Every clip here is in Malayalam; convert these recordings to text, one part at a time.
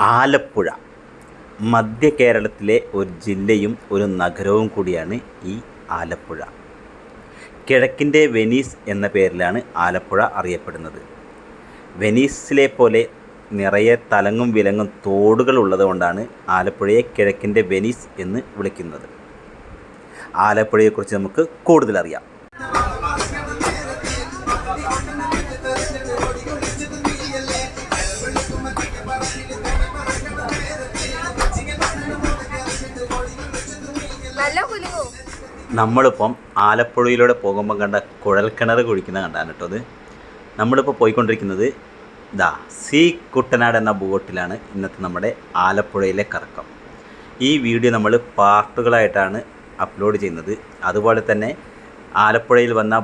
ആലപ്പുഴ. മധ്യ കേരളത്തിലെ ഒരു ജില്ലയും ഒരു നഗരവും കൂടിയാണ് ഈ ആലപ്പുഴ. കിഴക്കിന്റെ വെനീസ് എന്ന പേരിലാണ് ആലപ്പുഴ അറിയപ്പെടുന്നത്. വെനീസിലെ പോലെ നിറയെ തലങ്ങും വിലങ്ങും തോടുകൾ ഉള്ളതുകൊണ്ടാണ് ആലപ്പുഴയെ കിഴക്കിന്റെ വെനീസ് എന്ന് വിളിക്കുന്നത്. ആലപ്പുഴയെക്കുറിച്ച് നമുക്ക് കൂടുതൽ നമ്മളിപ്പം ആലപ്പുഴയിലൂടെ പോകുമ്പോൾ കണ്ട കുഴൽക്കിണർ കുഴിക്കുന്ന കണ്ടാണ് കേട്ടോ അത്. നമ്മളിപ്പോൾ പോയിക്കൊണ്ടിരിക്കുന്നത് ദാ സി കുട്ടനാട് എന്ന ബോട്ടിലാണ് ഇന്നത്തെ നമ്മുടെ ആലപ്പുഴയിലെ കറക്കം. ഈ വീഡിയോ നമ്മൾ പാർട്ടുകളായിട്ടാണ് അപ്ലോഡ് ചെയ്യുന്നത്. അതുപോലെ തന്നെ ആലപ്പുഴയിൽ വന്ന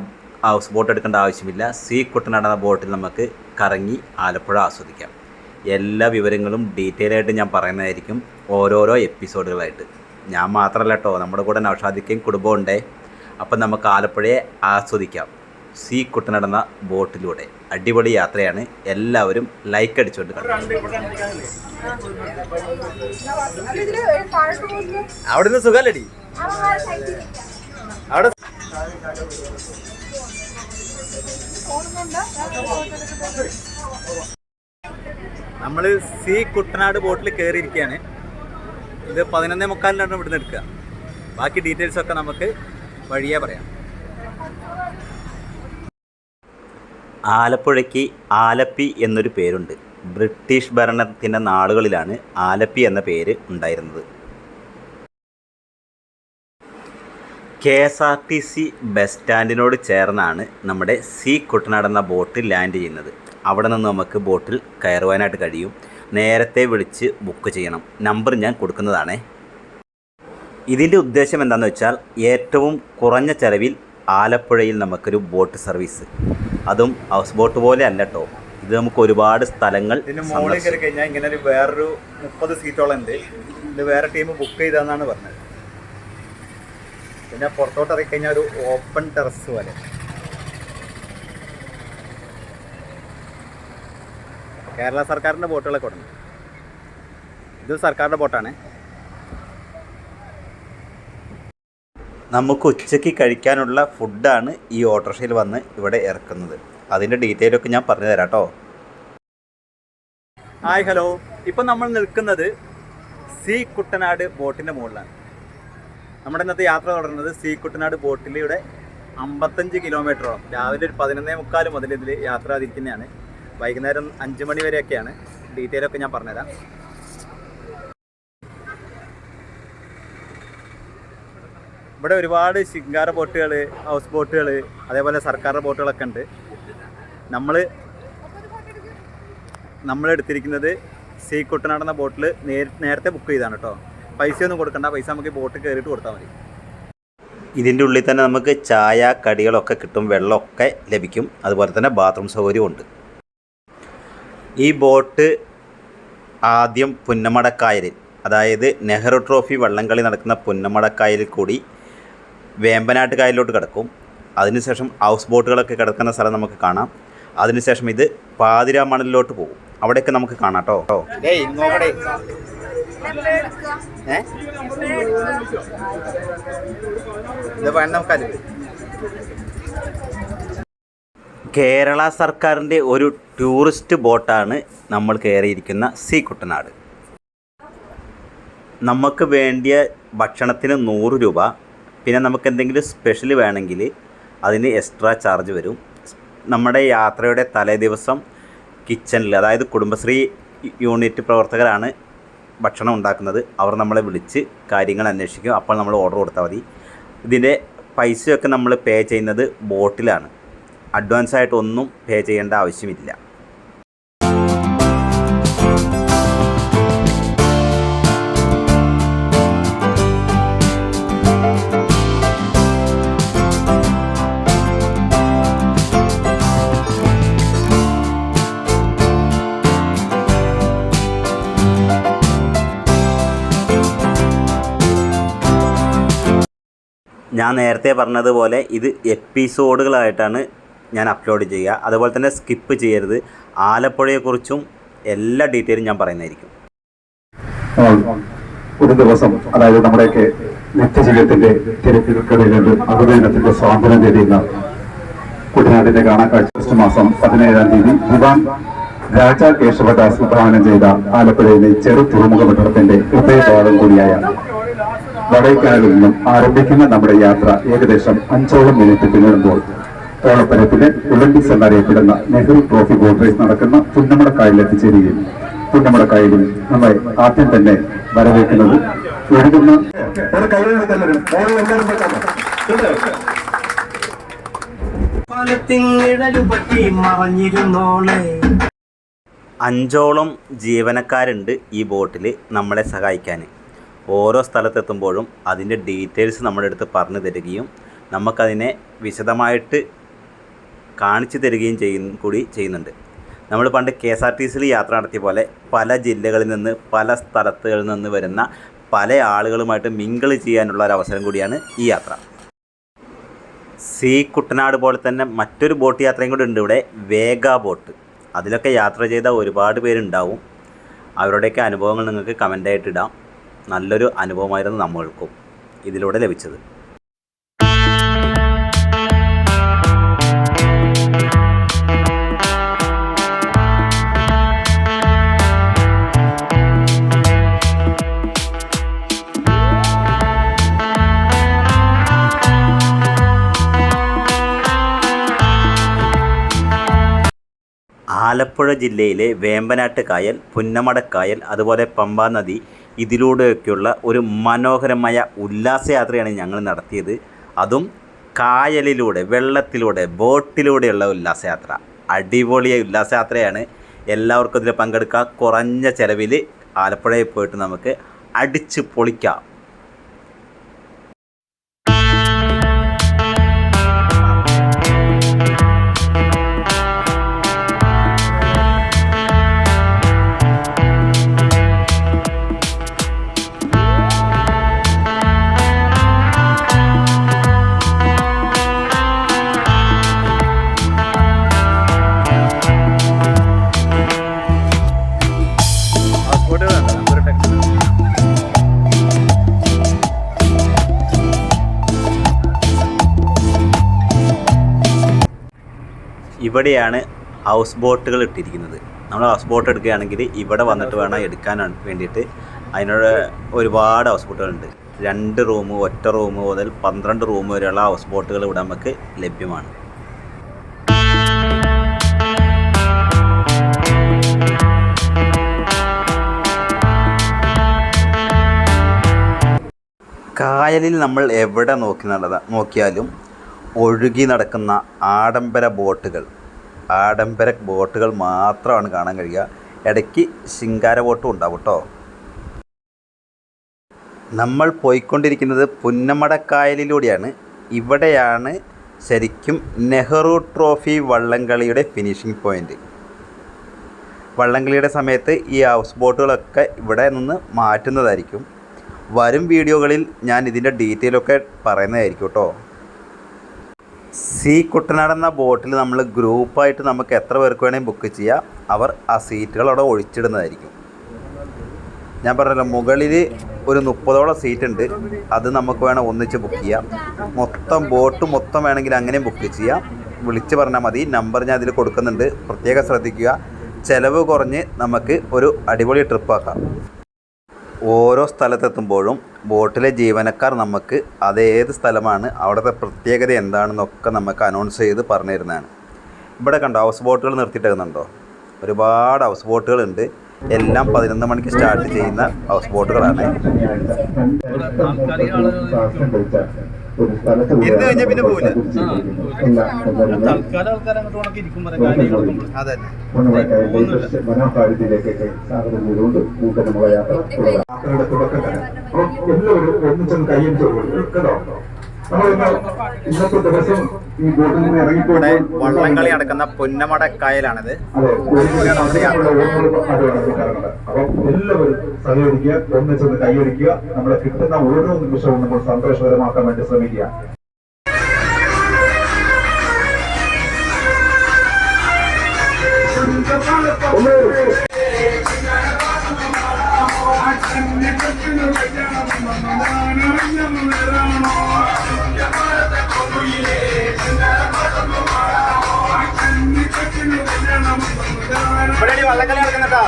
ഹൗസ് ബോട്ട് എടുക്കേണ്ട ആവശ്യമില്ല. സി കുട്ടനാട് എന്ന ബോട്ടിൽ നമുക്ക് കറങ്ങി ആലപ്പുഴ ആസ്വദിക്കാം. എല്ലാ വിവരങ്ങളും ഡീറ്റെയിൽ ആയിട്ട് ഞാൻ പറയുന്നതായിരിക്കും ഓരോരോ എപ്പിസോഡുകളായിട്ട്. ഞാൻ മാത്രമല്ല കേട്ടോ നമ്മുടെ കൂടെ നൗഷാദിക്കും കുടുംബം ഉണ്ടേ. അപ്പം നമുക്ക് ആലപ്പുഴയെ ആസ്വദിക്കാം. സീ കുട്ടനാട് നടന്ന ബോട്ടിലൂടെ. അടിപൊളി യാത്രയാണ്. എല്ലാവരും ലൈക്ക് അടിച്ചുകൊണ്ട് അവിടെ നിന്ന് സുഖമല്ലടി അവിടെ നമ്മൾ സീ കുട്ടനാട് ബോട്ടിൽ കയറിയിരിക്കുകയാണ് ഇത് പതിനൊന്നേ മുക്കാലിനാണ് ഇവിടുന്ന് എടുക്കുക. ബാക്കി ഡീറ്റെയിൽസ് ഒക്കെ നമുക്ക് വഴിയേ പറയാം. ആലപ്പുഴയ്ക്ക് ആലപ്പി എന്നൊരു പേരുണ്ട്. ബ്രിട്ടീഷ് ഭരണത്തിന്റെ നാളുകളിലാണ് ആലപ്പി എന്ന പേര് ഉണ്ടായിരുന്നത്. K S R T C bus സ്റ്റാൻഡിനോട് ചേർന്നാണ് നമ്മുടെ സി കുട്ടനാട് ബോട്ടിൽ ബോട്ട് ലാൻഡ് ചെയ്യുന്നത്. അവിടെ നിന്ന് നമുക്ക് ബോട്ടിൽ കയറുവാനായിട്ട് കഴിയും. നേരത്തെ വിളിച്ച് ബുക്ക് ചെയ്യണം. നമ്പർ ഞാൻ കൊടുക്കുന്നതാണ്. ഇതിന്റെ ഉദ്ദേശം എന്താണെന്ന് വെച്ചാൽ ഏറ്റവും കുറഞ്ഞ ചെലവിൽ ആലപ്പുഴയിൽ നമുക്കൊരു ബോട്ട് സർവീസ് അതും ഹൗസ് ബോട്ട് പോലെ അല്ല കേട്ടോ ഇത് നമുക്ക് ഒരുപാട് സ്ഥലങ്ങൾ മുകളിൽ കഴിഞ്ഞാൽ ഇങ്ങനെ ഒരു വേറൊരു മുപ്പത് സീറ്റോളം ഉണ്ട്. ഇത് വേറെ ടീം ബുക്ക് ചെയ്താന്നാണ് പറഞ്ഞത്. പിന്നെ പുറത്തോട്ട് ഇറങ്ങി കഴിഞ്ഞാൽ ഒരു ഓപ്പൺ ടെറസ് പോലെ. കേരള സർക്കാരിന്റെ ബോട്ടുകളൊക്കെ ഉണ്ട് ഇത് സർക്കാരിന്റെ ബോട്ടാണ്. നമുക്ക് ഉച്ചയ്ക്ക് കഴിക്കാനുള്ള ഫുഡാണ് ഈ ഓട്ടോറിക്ഷയിൽ വന്ന് ഇവിടെ ഇറക്കുന്നത്. അതിന്റെ ഡീറ്റെയിലൊക്കെ ഞാൻ പറഞ്ഞു തരാം കേട്ടോ. Hi hello. ഇപ്പം നമ്മൾ നിൽക്കുന്നത് സി കുട്ടനാട് ബോട്ടിന്റെ മുകളിലാണ്. നമ്മുടെ ഇന്നത്തെ യാത്ര തുടരുന്നത് സി കുട്ടനാട് ബോട്ടിലൂടെ അമ്പത്തഞ്ച് കിലോമീറ്ററോളം. രാവിലെ ഒരു പതിനൊന്നേ മുക്കാൽ മുതൽ ഇതിൽ യാത്ര തിരിക്കുന്നതാണ് വൈകുന്നേരം അഞ്ച് മണി വരെയൊക്കെയാണ്. ഡീറ്റെയിൽ ഒക്കെ ഞാൻ പറഞ്ഞുതരാം. ഇവിടെ ഒരുപാട് ശിങ്കാര ബോട്ടുകൾ ഹൗസ് ബോട്ടുകൾ അതേപോലെ സർക്കാർ ബോട്ടുകളൊക്കെ ഉണ്ട്. നമ്മൾ നമ്മൾ എടുത്തിരിക്കുന്നത് സീ കുട്ടനാടുന്ന ബോട്ടിൽ നേരത്തെ ബുക്ക് ചെയ്താണ് കേട്ടോ പൈസ ഒന്നും കൊടുക്കണ്ട പൈസ നമുക്ക് ബോട്ട് കയറിയിട്ട് കൊടുത്താൽ മതി. ഇതിന്റെ ഉള്ളിൽ തന്നെ നമുക്ക് ചായ കടികളൊക്കെ കിട്ടും വെള്ളമൊക്കെ ലഭിക്കും. അതുപോലെ തന്നെ ബാത്റൂം സൗകര്യവും ഉണ്ട്. ഈ ബോട്ട് ആദ്യം പുന്നമടക്കായലിൽ അതായത് നെഹ്റു ട്രോഫി വള്ളംകളി നടക്കുന്ന പുന്നമടക്കായലിൽ കൂടി വേമ്പനാട്ട് കായലിലോട്ട് കിടക്കും. അതിനുശേഷം ഹൗസ് ബോട്ടുകളൊക്കെ കിടക്കുന്ന സ്ഥലം നമുക്ക് കാണാം. അതിനുശേഷം ഇത് പാതിരാമണലിലോട്ട് പോകും. അവിടെയൊക്കെ നമുക്ക് കാണാം കേട്ടോ. കേരള സർക്കാരിന്റെ ഒരു ടൂറിസ്റ്റ് ബോട്ടാണ് നമ്മൾ കയറിയിരിക്കുന്ന സി കുട്ടനാട്. നമുക്ക് വേണ്ടിയ ഭക്ഷണത്തിന് നൂറ് രൂപ പിന്നെ നമുക്ക് എന്തെങ്കിലും സ്പെഷ്യൽ വേണമെങ്കിൽ അതിന് എക്സ്ട്രാ ചാർജ് വരും. നമ്മുടെ യാത്രയുടെ തലേ ദിവസം കിച്ചണിൽ അതായത് കുടുംബശ്രീ യൂണിറ്റ് പ്രവർത്തകരാണ് ഭക്ഷണം ഉണ്ടാക്കുന്നത്. അവർ നമ്മളെ വിളിച്ച് കാര്യങ്ങൾ അന്വേഷിക്കും. അപ്പോൾ നമ്മൾ ഓർഡർ കൊടുത്താൽ മതി. ഇതിന്റെ പൈസയൊക്കെ നമ്മൾ പേ ചെയ്യുന്നത് ബോട്ടിലാണ്. അഡ്വാൻസ് ആയിട്ട് ഒന്നും പേ ചെയ്യേണ്ട ആവശ്യമില്ല. ഞാൻ നേരത്തെ പറഞ്ഞതുപോലെ ഇത് എപ്പിസോഡുകളായിട്ടാണ് ഞാൻ അപ്ലോഡ് ചെയ്യുക. അതുപോലെ തന്നെ സ്കിപ്പ് ചെയ്യരുത്. ആലപ്പുഴയെക്കുറിച്ചും എല്ലാ ഡീറ്റെയിലും ഞാൻ പറയുന്നതായിരിക്കും. ഒരു ദിവസം അതായത് നമ്മുടെയൊക്കെ നിത്യജീവിതത്തിന്റെ തിരക്കുകൾക്കിടയിൽ അറുപതിനത്തിന്റെ സ്വാതന്ത്ര്യം തേടിയുന്ന കുട്ടനാടിന്റെ കാണാക്കാഴ്ച മാസം പതിനേഴാം തീയതി ദിവാൻ രാജ കേശവദാസ് പ്രധാനം ചെയ്ത ആലപ്പുഴയിലെ ചെറു തുറമുഖ പട്ടണത്തിന്റെ ഹൃദയഭാഗം കൂടിയായ വടൈക്കാലിൽ നിന്നും ആരംഭിക്കുന്ന നമ്മുടെ യാത്ര ഏകദേശം അഞ്ചോളം മിനിറ്റ് പിന്നിടുമ്പോൾ ഓളപ്പരപ്പിലെ ഒളിമ്പിക്സ് എന്നറിയപ്പെടുന്ന നെഹ്റു ട്രോഫി ബോട്ട് റേസ് നടക്കുന്ന പുന്നമടക്കായലിൽ എത്തിച്ചേരുകയും പുന്നമടക്കായലിൽ നമ്മൾ ആദ്യം തന്നെ വരവേൽക്കുന്നത് ഒഴുകുന്ന അഞ്ചോളം ജീവനക്കാരുണ്ട് ഈ ബോട്ടിൽ നമ്മളെ സഹായിക്കാൻ ഓരോ സ്ഥലത്തെത്തുമ്പോഴും അതിന്റെ ഡീറ്റെയിൽസ് നമ്മുടെ അടുത്ത് പറഞ്ഞു തരികയും നമുക്കതിനെ വിശദമായിട്ട് കാണിച്ചു തരികയും ചെയ്യും കൂടി ചെയ്യുന്നുണ്ട്. നമ്മൾ പണ്ട് കെ എസ് ആർ ടി സിയിൽ യാത്ര നടത്തിയ പോലെ പല ജില്ലകളിൽ നിന്ന് പല സ്ഥലത്തുകളിൽ നിന്ന് വരുന്ന പല ആളുകളുമായിട്ട് മിങ്കിൾ ചെയ്യാനുള്ള ഒരു അവസരം കൂടിയാണ് ഈ യാത്ര. സി കുട്ടനാട് പോലെ തന്നെ മറ്റൊരു ബോട്ട് യാത്രയും കൂടി ഉണ്ട് ഇവിടെ വേഗ ബോട്ട്. അതിലൊക്കെ യാത്ര ചെയ്ത ഒരുപാട് പേരുണ്ടാവും. അവരുടെയൊക്കെ അനുഭവങ്ങൾ നിങ്ങൾക്ക് കമന്റായിട്ട് ഇടാം. നല്ലൊരു അനുഭവമായിരുന്നു നമ്മൾക്കും ഇതിലൂടെ ലഭിച്ചത്. ആലപ്പുഴ ജില്ലയിലെ വേമ്പനാട്ട് കായൽ പുന്നമടക്കായൽ അതുപോലെ പമ്പാ നദി ഇതിലൂടെയൊക്കെയുള്ള ഒരു മനോഹരമായ ഉല്ലാസയാത്രയാണ് ഞങ്ങൾ നടത്തിയത്. അതും കായലിലൂടെ വെള്ളത്തിലൂടെ ബോട്ടിലൂടെയുള്ള ഉല്ലാസയാത്ര. അടിപൊളി ഉല്ലാസയാത്രയാണ്. എല്ലാവർക്കും ഇതിൽ പങ്കെടുക്കാം കുറഞ്ഞ ചിലവിൽ ആലപ്പുഴയിൽ പോയിട്ട് നമുക്ക് അടിച്ച് പൊളിക്കാം. ഇവിടെയാണ് ഹൗസ് ബോട്ടുകൾ ഇട്ടിരിക്കുന്നത്. നമ്മൾ ഹൗസ് ബോട്ട് എടുക്കുകയാണെങ്കിൽ ഇവിടെ വന്നിട്ട് വേണം എടുക്കാൻ വേണ്ടിയിട്ട്. അതിനോട് ഒരുപാട് ഹൗസ് ബോട്ടുകളുണ്ട് രണ്ട് റൂം ഒറ്റ റൂം മുതൽ പന്ത്രണ്ട് റൂം വരെയുള്ള ഹൗസ് ബോട്ടുകൾ ഇവിടെ നമുക്ക് ലഭ്യമാണ്. കായലിൽ നമ്മൾ എവിടെ നോക്കി നടന്ന നോക്കിയാലും ഒഴുകി നടക്കുന്ന ആഡംബര ബോട്ടുകൾ ആഡംബര ബോട്ടുകൾ മാത്രമാണ് കാണാൻ കഴിയുക. ഇടയ്ക്ക് ശിങ്കാര ബോട്ടും ഉണ്ടാവും കേട്ടോ നമ്മൾ പോയിക്കൊണ്ടിരിക്കുന്നത് പുന്നമടക്കായലിലൂടെയാണ്. ഇവിടെയാണ് ശരിക്കും നെഹ്റു ട്രോഫി വള്ളംകളിയുടെ ഫിനിഷിംഗ് പോയിന്റ്. വള്ളംകളിയുടെ സമയത്ത് ഈ ഹൗസ് ബോട്ടുകളൊക്കെ ഇവിടെ നിന്ന് മാറ്റുന്നതായിരിക്കും. വരും വീഡിയോകളിൽ ഞാൻ ഇതിന്റെ ഡീറ്റെയിലൊക്കെ പറയുന്നതായിരിക്കും കേട്ടോ സി കുട്ടനാട് എന്ന ബോട്ടിൽ നമ്മൾ ഗ്രൂപ്പായിട്ട് നമുക്ക് എത്ര പേർക്ക് വേണമെങ്കിൽ ബുക്ക് ചെയ്യാം. അവർ ആ സീറ്റുകൾ അവിടെ ഒഴിച്ചിടുന്നതായിരിക്കും. ഞാൻ പറഞ്ഞല്ലോ മുകളിൽ ഒരു മുപ്പതോളം സീറ്റ് ഉണ്ട്. അത് നമുക്ക് വേണം ഒന്നിച്ച് ബുക്ക് ചെയ്യാം. മൊത്തം ബോട്ട് മൊത്തം വേണമെങ്കിൽ അങ്ങനെയും ബുക്ക് ചെയ്യാം. വിളിച്ച് പറഞ്ഞാൽ മതി. നമ്പർ ഞാൻ അതിൽ കൊടുക്കുന്നുണ്ട്. പ്രത്യേകം ശ്രദ്ധിക്കുക. ചിലവ് കുറഞ്ഞ് നമുക്ക് ഒരു അടിപൊളി ട്രിപ്പാക്കാം ഓരോ സ്ഥലത്തെത്തുമ്പോഴും ബോട്ടിലെ ജീവനക്കാർ നമുക്ക് അതേത് സ്ഥലമാണ് അവിടുത്തെ പ്രത്യേകത എന്താണെന്നൊക്കെ നമുക്ക് അനൗൺസ് ചെയ്ത് പറഞ്ഞു തരുന്നതാണ് ഇവിടെ കണ്ടോ ഹൗസ് ബോട്ടുകൾ നിർത്തിയിട്ടേക്കുന്നുണ്ടോ ഒരുപാട് ഹൗസ് ബോട്ടുകളുണ്ട് എല്ലാം പതിനൊന്ന് മണിക്ക് സ്റ്റാർട്ട് ചെയ്യുന്ന ഹൗസ് ബോട്ടുകളാണ് ഇരുന്ന് കഴിഞ്ഞാൽ പിന്നെ പോവില്ല. തൽക്കാലം ആൾക്കാർ അങ്ങോട്ട് ഉണക്കി ഇരിക്കും പറയാം. കാര്യങ്ങളൊക്കെ അതെ മനോഹാരിതയിലേക്കൊക്കെ സ്വാഗതം ചെയ്തുകൊണ്ട് കൂട്ടമുള്ള യാത്ര. യാത്രയുടെ തുടക്കം തന്നെ അപ്പോൾ എല്ലാവരും ഒന്നിച്ചൊന്ന് കയ്യടിച്ചു കേട്ടോ? ഈ ഇവിടെ വള്ളംകളി നടക്കുന്ന പൊന്നമട കായലാണിത് എല്ലാവരും സഹകരിക്കുക ഒന്നിച്ചൊന്ന് കൈയടിക്കുക. നമ്മളെ കിട്ടുന്ന ഓരോ നിമിഷവും നമ്മൾ സന്തോഷകരമാക്കാൻ വേണ്ടി ശ്രമിക്കുക. ഒന്നേ ഇവിടെ വള്ളക്കല നടക്കുന്നട്ടാ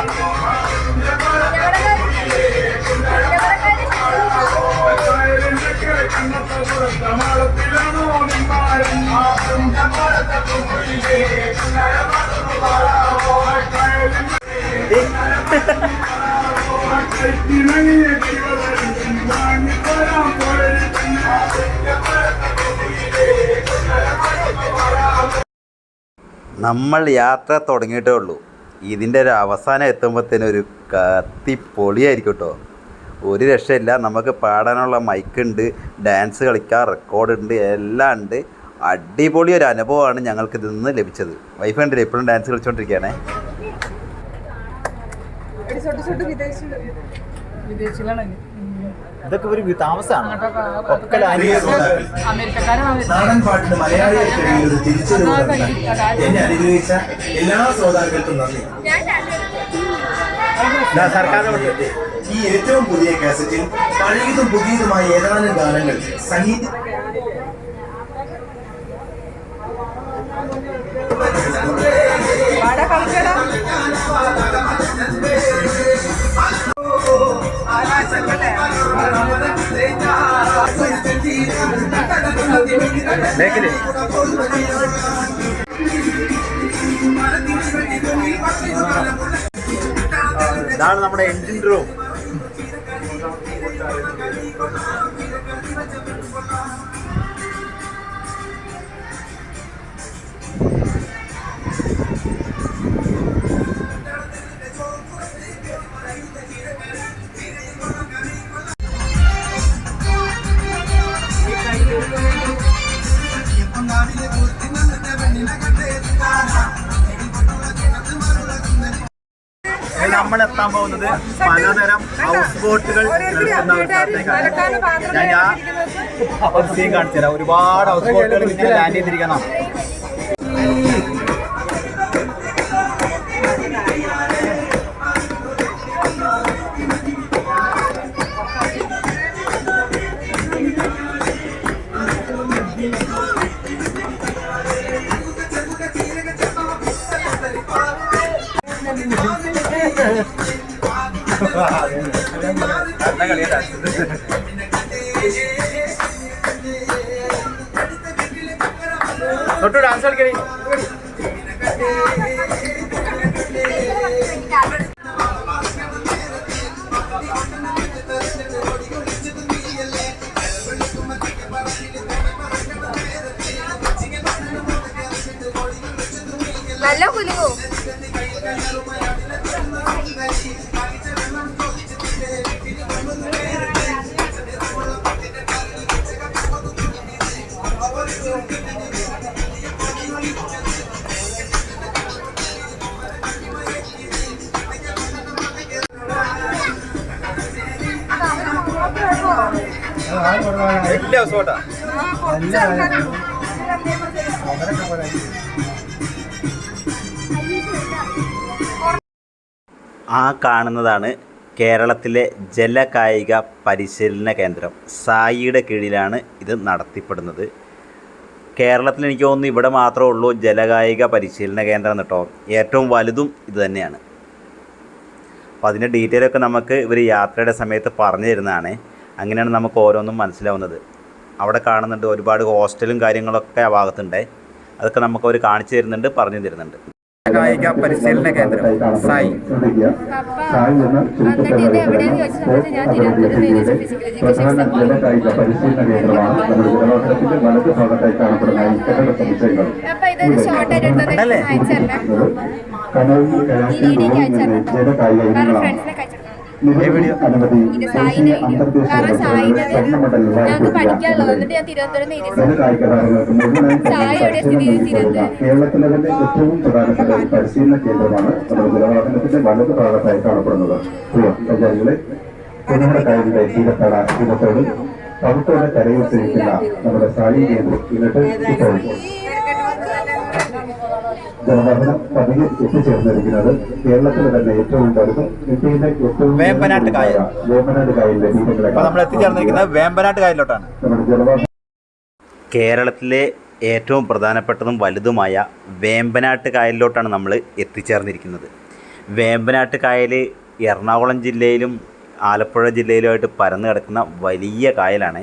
കണ്ണത്തോളത്തമാളത്തിലാണോ നിന്മാരും മാത്രം കണ്ണാടത്തെ കുമ്പിളിലേ കണ്ണാടമാളോ കണ്ണാടമാളോ നമ്മൾ യാത്ര തുടങ്ങിയിട്ടേ ഉള്ളൂ. ഇതിന്റെ ഒരു അവസാനം എത്തുമ്പോഴത്തേനും ഒരു കത്തി പൊളിയായിരിക്കും കേട്ടോ. ഒരു രക്ഷയില്ല. നമുക്ക് പാടാനുള്ള മൈക്കുണ്ട് ഡാൻസ് കളിക്കാൻ റെക്കോർഡുണ്ട് എല്ലാം ഉണ്ട്. അടിപൊളി ഒരു അനുഭവമാണ് ഞങ്ങൾക്ക് ഇതിൽ നിന്ന് ലഭിച്ചത്. വൈഫ് കണ്ടില്ലേ? ഇപ്പോഴും ഡാൻസ് കളിച്ചുകൊണ്ടിരിക്കുകയാണേ ഇതൊക്കെ ഒരു താമസമാണ് ഒക്കെ നാടൻ പാട്ടിന് മലയാളികൾക്കിടയിൽ ഒരു തിരിച്ചറിവ് എന്നെ അനുഗ്രഹിച്ച എല്ലാ ശ്രോതാക്കൾക്കും നന്ദി. സർക്കാർ ഈ ഏറ്റവും പുതിയ കാസറ്റിൽ പഴയതും പുതിയതുമായ ഏതാനും ഗാനങ്ങൾ സംഗീത ബേക്കിൽ ഇതാണ് നമ്മുടെ എൻജിൻ റൂം നമ്മൾ എത്താൻ പോകുന്നത് പലതരം ഹൗസ് ബോട്ടുകൾ നിൽക്കുന്ന ഒരു സ്ഥലത്തേക്കാണ് ഞാൻ ഒരു സീൻ കാണിച്ചു തരാം ഒരുപാട് ഹൗസ് ബോട്ടുകൾ ഇങ്ങനെ ലാൻഡ് ചെയ്തിരിക്കണം തൊട്ടു ഡാൻസ് കളിക്കണേ നല്ല കുലുങ്ങോ. വലിയ ആ കാണുന്നതാണ് കേരളത്തിലെ ജലകായിക പരിശീലന കേന്ദ്രം. സായിയുടെ കീഴിലാണ് ഇത് നടത്തിപ്പെടുന്നത്. കേരളത്തിൽ എനിക്ക് തോന്നുന്നു ഇവിടെ മാത്രമേ ഉള്ളൂ ജലകായിക പരിശീലന കേന്ദ്രം കേട്ടോ ഏറ്റവും വലുതും ഇത് തന്നെയാണ്. അപ്പോൾ അതിന്റെ ഡീറ്റെയിൽ ഒക്കെ നമുക്ക് ഇവർ യാത്രയുടെ സമയത്ത് പറഞ്ഞു തരുന്നതാണ്. അങ്ങനെയാണ് നമുക്ക് ഓരോന്നും മനസ്സിലാവുന്നത്. അവിടെ കാണുന്നുണ്ട് ഒരുപാട് ഹോസ്റ്റലും കാര്യങ്ങളൊക്കെ ആ ഭാഗത്തുണ്ട്. അതൊക്കെ നമുക്ക് അവർ കാണിച്ചു തരുന്നുണ്ട് പറഞ്ഞു തരുന്നുണ്ട്. കായിക പരിശീലന കേന്ദ്രം സായി. എന്നിട്ട് കാരണം ഞങ്ങൾക്ക് പഠിക്കാനുള്ളത് എന്നിട്ട് ഞാൻ തിരുവനന്തപുരം സായി എവിടെ സ്ഥിതി ചെയ്തിരുന്നത്? കേരളത്തിലെ തന്നെ ഏറ്റവും പ്രധാനപ്പെട്ട ഒരു പരിശീലന കേന്ദ്രമാണ് നമ്മുടെ ജലവാഹനത്തിന്റെ വലത് ഭാഗത്തായി കാണപ്പെടുന്നത്. സഞ്ചാരികളെ നമ്മുടെ കായലിന്റെ തീരത്തട തീരത്തോട് കരയിൽ സ്ഥിരിക്കുന്ന നമ്മുടെ സായി കേന്ദ്രം എന്നിട്ട് ഇപ്പോൾ ജലവാഹനം പതിയെ എത്തിച്ചേർന്നിരിക്കുന്നത് കേരളത്തിലെ തന്നെ ഏറ്റവും വലുത് ഇന്ത്യയിലെ ഏറ്റവും വേമ്പനാട്ട് കായൽ. വേമ്പനാട് കായലിന്റെ തീരങ്ങളെ നമ്മൾ എത്തിച്ചേർന്നിരിക്കുന്നത് വേമ്പനാട്ട് കായലിലോട്ടാണ്. നമ്മുടെ ജലവാഹന കേരളത്തിലെ ഏറ്റവും പ്രധാനപ്പെട്ടതും വലുതുമായ വേമ്പനാട്ട് കായലിലോട്ടാണ് നമ്മൾ എത്തിച്ചേർന്നിരിക്കുന്നത്. വേമ്പനാട്ട് കായൽ എറണാകുളം ജില്ലയിലും ആലപ്പുഴ ജില്ലയിലുമായിട്ട് പരന്നു കിടക്കുന്ന വലിയ കായലാണ്.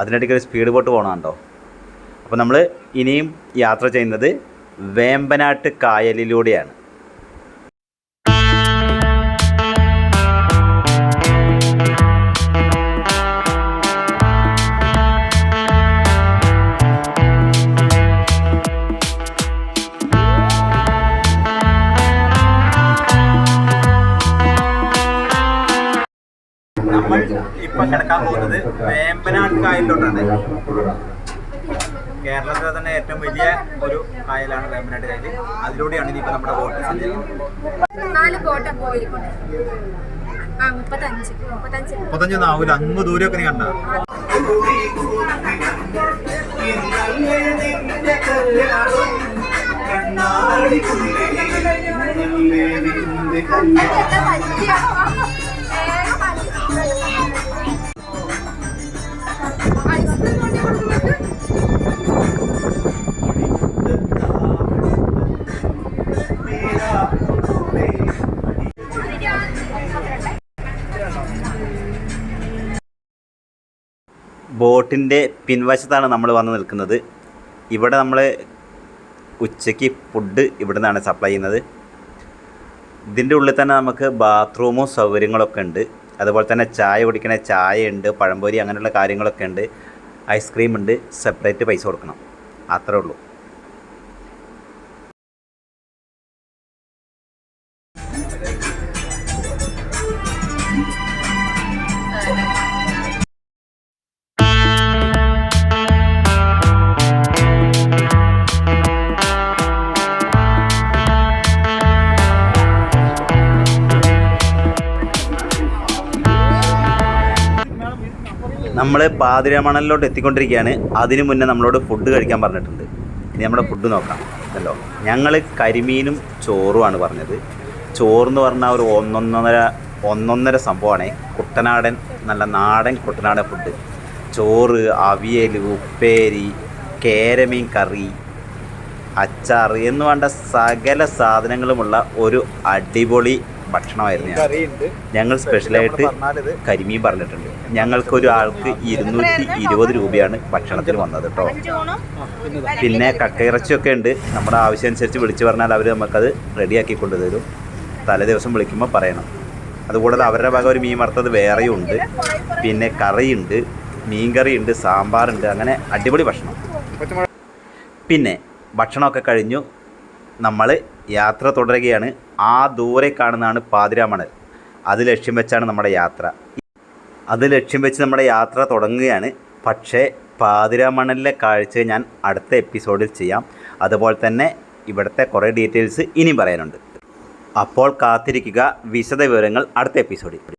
അതിനിടയ്ക്ക് ഒരു സ്പീഡ് ബോട്ട് പോകണമുണ്ടോ അപ്പോൾ നമ്മൾ ഇനിയും യാത്ര ചെയ്യുന്നത് വേമ്പനാട്ട് കായലിലൂടെയാണ് നമ്മൾ ഇപ്പൊ കിടക്കാൻ പോകുന്നത് വേമ്പനാട് കായലിലോട്ടാണ് കേരളത്തിലെ തന്നെ ഏറ്റവും വലിയ ഒരു കായലാണ് വേമ്പനാട് കായൽ. അതിലൂടെയാണ് ഇനിയിപ്പോ നമ്മുടെ ബോട്ട് സഞ്ചരിക്കുന്നത്. കണ്ണാടി കണ്ണാടി മുപ്പത്തഞ്ചൊന്നും ആവൂല. അങ്ങ് ദൂരമൊക്കെ നീ കണ്ട. ഐസ്ക്രീം ബോട്ടിന്റെ പിൻവശത്താണ് നമ്മൾ വന്ന് നിൽക്കുന്നത്. ഇവിടെ നമ്മൾ ഉച്ചയ്ക്ക് ഫുഡ് ഇവിടെ നിന്നാണ് സപ്ലൈ ചെയ്യുന്നത്. ഇതിന്റെ ഉള്ളിൽ തന്നെ നമുക്ക് ബാത്റൂമും സൗകര്യങ്ങളൊക്കെ ഉണ്ട്. അതുപോലെ തന്നെ ചായ കുടിക്കണ ചായ ഉണ്ട് പഴംപൊരി അങ്ങനെയുള്ള കാര്യങ്ങളൊക്കെ ഉണ്ട്. ഐസ്ക്രീം ഉണ്ട് സെപ്പറേറ്റ് പൈസ കൊടുക്കണം. അത്രേ ഉള്ളൂ. നമ്മൾ പാതിരമണലിലോട്ട് എത്തിക്കൊണ്ടിരിക്കുകയാണ്. അതിനു മുന്നേ നമ്മളോട് ഫുഡ് കഴിക്കാൻ പറഞ്ഞിട്ടുണ്ട്. ഇനി നമ്മുടെ ഫുഡ് നോക്കാം. അല്ലോ ഞങ്ങൾ കരിമീനും ചോറുമാണ് പറഞ്ഞത്. ചോറെന്ന് പറഞ്ഞാൽ ഒരു ഒന്നൊന്നര ഒന്നൊന്നര സംഭവമാണ്. കുട്ടനാടൻ നല്ല നാടൻ കുട്ടനാടൻ ഫുഡ് ചോറ് അവിയൽ ഉപ്പേരി കേരമീൻ കറി അച്ചാർ എന്ന് വേണ്ട സകല സാധനങ്ങളുമുള്ള ഒരു അടിപൊളി ഭക്ഷണമായിരുന്നു ഞങ്ങൾ സ്പെഷ്യലായിട്ട് കരിമീൻ പറഞ്ഞിട്ടുണ്ട്. ഞങ്ങൾക്ക് ഒരു ആൾക്ക് ഇരുന്നൂറ്റി ഇരുപത് രൂപയാണ് ഭക്ഷണത്തിൽ വന്നത് കേട്ടോ പിന്നെ കക്കയിറച്ചിയൊക്കെ ഉണ്ട്. നമ്മുടെ ആവശ്യം അനുസരിച്ച് വിളിച്ചു പറഞ്ഞാൽ അവർ നമുക്കത് റെഡിയാക്കി കൊണ്ടുതരും. തലേ ദിവസം വിളിക്കുമ്പോൾ പറയണം. അതുകൂടാതെ അവരുടെ ഭാഗം ഒരു മീൻ വറുത്തത് വേറെയും ഉണ്ട്. പിന്നെ കറിയുണ്ട് മീൻകറിയുണ്ട് സാമ്പാറുണ്ട് അങ്ങനെ അടിപൊളി ഭക്ഷണം. പിന്നെ ഭക്ഷണമൊക്കെ കഴിഞ്ഞു. നമ്മൾ യാത്ര തുടരുകയാണ്. ആ ദൂരെ കാണുന്നതാണ് പാതിരാമണൽ. അത് ലക്ഷ്യം വെച്ചാണ് നമ്മുടെ യാത്ര. അത് ലക്ഷ്യം വെച്ച് നമ്മുടെ യാത്ര തുടങ്ങുകയാണ്. പക്ഷേ പാതിരാമണലിലെ കാഴ്ച ഞാൻ അടുത്ത എപ്പിസോഡിൽ ചെയ്യാം. അതുപോലെ തന്നെ ഇവിടുത്തെ കുറേ ഡീറ്റെയിൽസ് ഇനിയും പറയാനുണ്ട്. അപ്പോൾ കാത്തിരിക്കുക. വിശദ വിവരങ്ങൾ അടുത്ത എപ്പിസോഡിൽ.